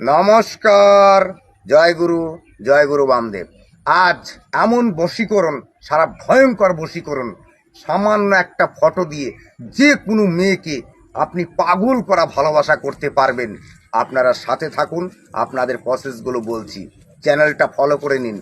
নমস্কার। জয় গুরু জয় গুরু বামদেব। আজ এমন বশীকরণ, সারা ভয়ঙ্কর বশীকরণ, সামান্য একটা ফটো দিয়ে যে কোনো মেয়েকে আপনি পাগল করা ভালোবাসা করতে পারবেন। আপনারা সাথে থাকুন, আপনাদের প্রসেসগুলো বলছি। চ্যানেলটা ফলো করে নিন।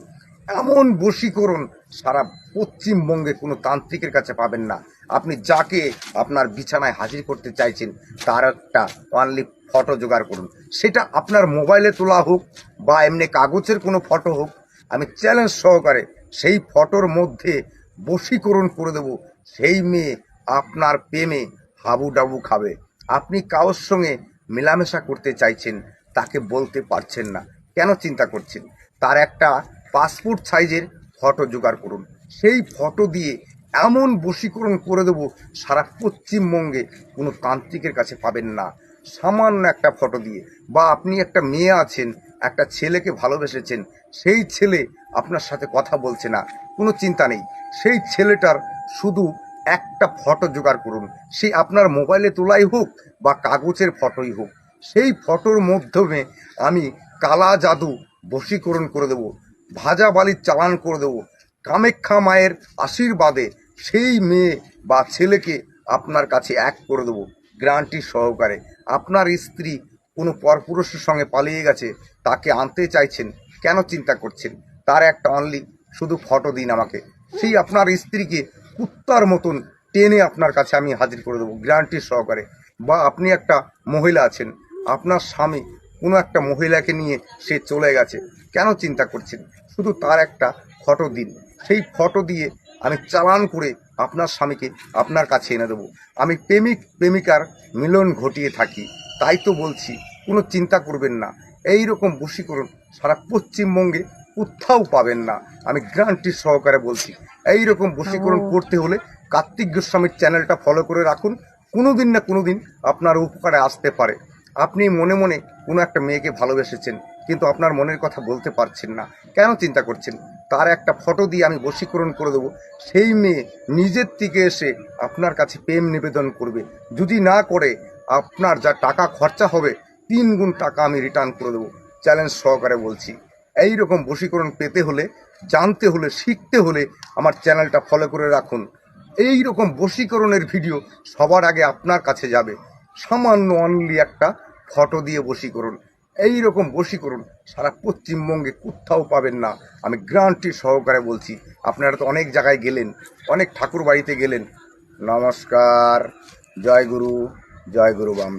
এমন বশীকরণ সারা পশ্চিমবঙ্গে কোনো তান্ত্রিকের কাছে পাবেন না। আপনি যাকে আপনার বিছানায় হাজির করতে চাইছেন, তার একটা অনলি ফটো জোগাড় করুন। সেটা আপনার মোবাইলে তোলা হোক বা এমনি কাগজের কোনো ফটো হোক, আমি চ্যালেঞ্জ সহকারে সেই ফটোর মধ্যে বশীকরণ করে দেব। সেই মেয়ে আপনার প্রেমে হাবুডাবু খাবে। আপনি কারোর সঙ্গে মেলামেশা করতে চাইছেন, তাকে বলতে পারছেন না। কেন চিন্তা করছেন? তার একটা পাসপোর্ট সাইজের ফটো জোগাড় করুন। সেই ফটো দিয়ে এমন বশীকরণ করে দেবো, সারা পশ্চিমবঙ্গে কোনো তান্ত্রিকের কাছে পাবেন না। সামান্য একটা ফটো দিয়ে। বা আপনি একটা মেয়ে আছেন, একটা ছেলেকে ভালোবেসেছেন, সেই ছেলে আপনার সাথে কথা বলছে না, কোনো চিন্তা নেই। সেই ছেলেটার শুধু একটা ফটো জোগাড় করুন। সে আপনার মোবাইলে তোলাই হোক বা কাগজের ফটোই হোক। সেই ফটোর মাধ্যমে আমি কালা জাদু বশীকরণ করে দেব। ভাজা বালির চালান করে দেবো। কামাখ্যা মায়ের আশীর্বাদে সেই মেয়ে বা ছেলেকে আপনার কাছে এক করে দেবো গ্যারান্টি সহকারে। আপনার স্ত্রী কোনো পরপুরুষের সঙ্গে পালিয়ে গেছে, তাকে আনতে চাইছেন, কেন চিন্তা করছেন? তার একটা অনলি শুধু ফটো দিন আমাকে। সেই আপনার স্ত্রীকে কুত্তার মতন টেনে আপনার কাছে আমি হাজির করে দেবো গ্যারান্টি সহকারে। বা আপনি একটা মহিলা আছেন, আপনার স্বামী কোনো একটা মহিলাকে নিয়ে সে চলে গেছে, কেন চিন্তা করছেন? শুধু তার একটা ফটো দিন। সেই ফটো দিয়ে আমি চালান করে আপনার স্বামীকে আপনার কাছে এনে দেবো। আমি প্রেমিক প্রেমিকার মিলন ঘটিয়ে থাকি। তাই তো বলছি কোনো চিন্তা করবেন না। এই রকম বশীকরণ সারা পশ্চিমবঙ্গে কোথাও পাবেন না। আমি গ্যারান্টি সহকারে বলছি এই রকম বশীকরণ করতে হলে কার্তিক গোস্বামীর চ্যানেলটা ফলো করে রাখুন। কোনো দিন না কোনো দিন আপনার উপকারে আসতে পারে। আপনি মনে মনে কোনো একটা মেয়েকে ভালোবেসেছেন কিন্তু আপনার মনের কথা বলতে পারছেন না। কেন চিন্তা করছেন? তার একটা ফটো দিয়ে আমি বশীকরণ করে দেবো। সেই মেয়ে নিজের থেকে এসে আপনার কাছে প্রেম নিবেদন করবে। যদি না করে, আপনার যা টাকা খরচা হবে, তিন গুণ টাকা আমি রিটার্ন করে দেবো। চ্যালেঞ্জ সহকারে বলছি। এই রকম বশীকরণ পেতে হলে, জানতে হলে, শিখতে হলে আমার চ্যানেলটা ফলো করে রাখুন। এই রকম বশীকরণের ভিডিও সবার আগে আপনার কাছে যাবে। সামান্য অনলি একটা ফটো দিয়ে বশীকরণ। এই রকম বশীকরণ সারা পশ্চিমবঙ্গে কোথাও পাবেন না। আমি গ্রান্টি সহকারে বলছি, আপনারা তো অনেক জায়গায় গেলেন, অনেক ঠাকুর বাড়িতে গেলেন। নমস্কার, জয় গুরু জয় গুরু বাম।